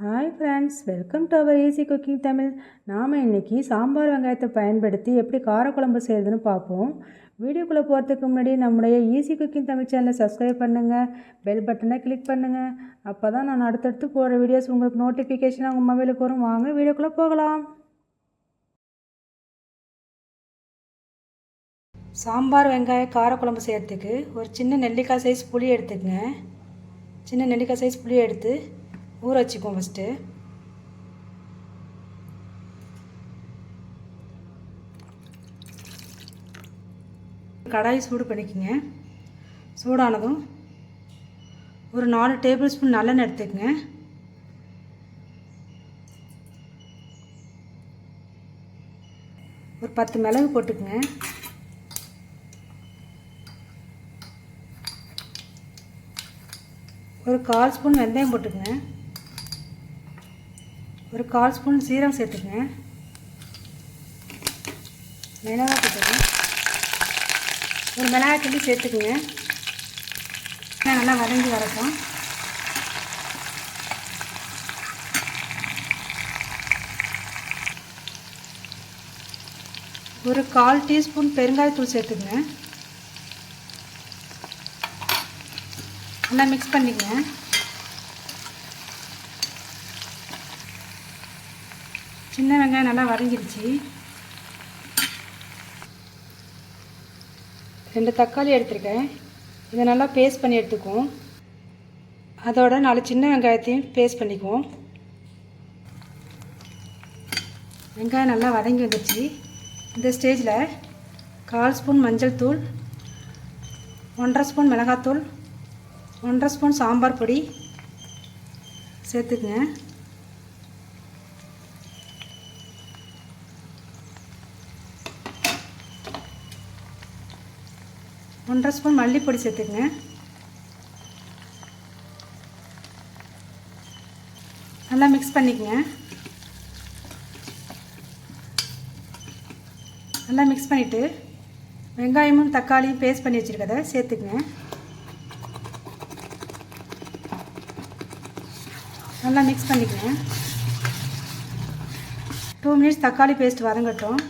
Hi friends welcome to our easy cooking Tamil நாம் இன்றைக்கி சாம்பார் வெங்காயத்தை பயன்படுத்தி எப்படி காரக்குழம்பு செய்கிறதுன்னு பார்ப்போம். வீடியோக்குள்ளே போகிறதுக்கு முன்னாடி நம்முடைய ஈஸி குக்கிங் தமிழ் சேனலை சப்ஸ்கிரைப் பண்ணுங்கள் பெல் பட்டனை கிளிக் பண்ணுங்கள் அப்போ தான் நான் அடுத்தடுத்து போடுற வீடியோஸ் உங்களுக்கு நோட்டிஃபிகேஷனாக உங்கள் மொபைலுக்கு வரும். வாங்க வீடியோக்குள்ளே போகலாம். சாம்பார் வெங்காய காரக்குழம்பு செய்கிறதுக்கு ஒரு சின்ன நெல்லிக்காய் சைஸ் புளி எடுத்துக்கங்க. சின்ன நெல்லிக்காய் சைஸ் புளி எடுத்து ஊற வச்சுக்குவோம் ஃபஸ்ட்டு கடாய் சூடு பண்ணிக்கோங்க. சூடானதும் ஒரு நாலு டேபிள் ஸ்பூன் நல்லெண்ணெய் எடுத்துக்கங்க. ஒரு பத்து மிளகு போட்டுக்குங்க. ஒரு கால் ஸ்பூன் வெந்தயம் போட்டுக்கங்க. ஒரு கால் ஸ்பூன் சீரகம் சேர்த்துக்கங்க. மிளகாய் போட்டுக்கங்க ஒரு மிளகாய் கிள்ளி சேர்த்துக்குங்க. நல்லா வதங்கி வரட்டும். ஒரு கால் டீஸ்பூன் பெருங்காயத்தூள் சேர்த்துங்க நல்லா மிக்ஸ் பண்ணிக்கங்க. சின்ன வெங்காயம் நல்லா வதங்கிருச்சு. ரெண்டு தக்காளி எடுத்திருக்கேன். இதை நல்லா பேஸ்ட் பண்ணி எடுத்துக்குவோம். அதோட நாலு சின்ன வெங்காயத்தையும் பேஸ்ட் பண்ணிக்குவோம். வெங்காயம் நல்லா வதங்கி வந்துருச்சு. இந்த ஸ்டேஜில் கால் ஸ்பூன் மஞ்சள் தூள் ஒன்றரை ஸ்பூன் மிளகாத்தூள் ஒன்றரை ஸ்பூன் சாம்பார் பொடி சேர்த்துக்குங்க. ஒன்றரை ஸ்பூன் மல்லிப்பொடி சேர்த்துக்குங்க. நல்லா மிக்ஸ் பண்ணிக்கங்க. நல்லா மிக்ஸ் பண்ணிவிட்டு வெங்காயமும் தக்காளியும் பேஸ்ட் பண்ணி வச்சுருக்கத சேர்த்துக்குங்க. நல்லா மிக்ஸ் பண்ணிக்கங்க. டூ மினிட்ஸ் தக்காளி பேஸ்ட் வதங்கட்டும்.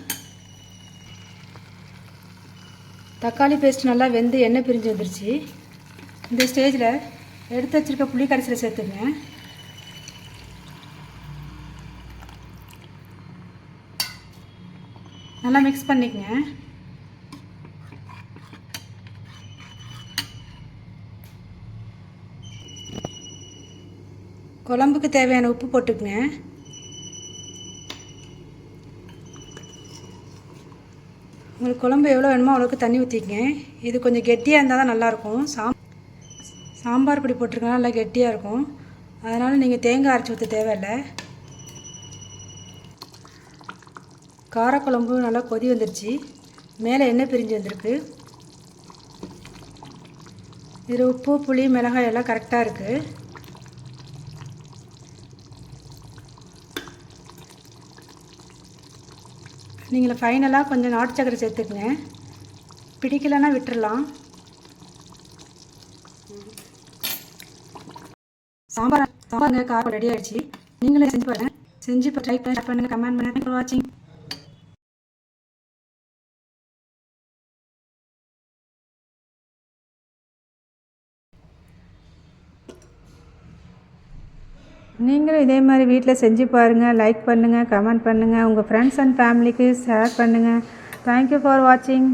தக்காளி பேஸ்ட் நல்லா வெந்து எண்ணெய் பிரிஞ்சு வந்துருச்சு. இந்த ஸ்டேஜில் எடுத்து வச்சுருக்க புளி கரைசலை சேர்த்துங்க. நல்லா மிக்ஸ் பண்ணிக்கங்க. குழம்புக்கு தேவையான உப்பு போட்டுக்குங்க. உங்களுக்கு குழம்பு எவ்வளோ வேணுமோ அவ்வளோக்கு தண்ணி ஊற்றிக்கங்க இது கொஞ்சம் கெட்டியாக இருந்தால் தான் நல்லாயிருக்கும். சாம் சாம்பார் பொடி போட்டிருக்கனால நல்லா கெட்டியாக இருக்கும். அதனால் நீங்கள் தேங்காய் அரைச்சி ஊற்ற தேவையில்லை. காரக்குழம்பு நல்லா கொதி வந்துருச்சு. மேலே எண்ணெய் பிரிஞ்சு வந்திருக்கு. இது உப்பு புளி மிளகாய் எல்லாம் கரெக்டாக இருக்குது நீங்கள் ஃபைனலாக கொஞ்சம் நாட்டு சக்கரை சேர்த்துக்குங்க. பிடிக்கலன்னா விட்டுறலாம். சாம்பார் சாம்பாருங்க காரம் ரெடி ஆகிடுச்சு நீங்களே செஞ்சு பாருங்கள் செஞ்சு இப்போ ட்ரை பண்ணி பண்ணுங்கள் கமெண்ட் பண்ணுங்கள் வாட்சிங் நீங்களும் இதே மாதிரி வீட்டில் செஞ்சு பாருங்கள் லைக் பண்ணுங்கள் கமெண்ட் பண்ணுங்கள் உங்கள் ஃப்ரெண்ட்ஸ் அண்ட் ஃபேமிலிக்கு ஷேர் பண்ணுங்கள் தேங்க்யூ ஃபார் வாட்சிங்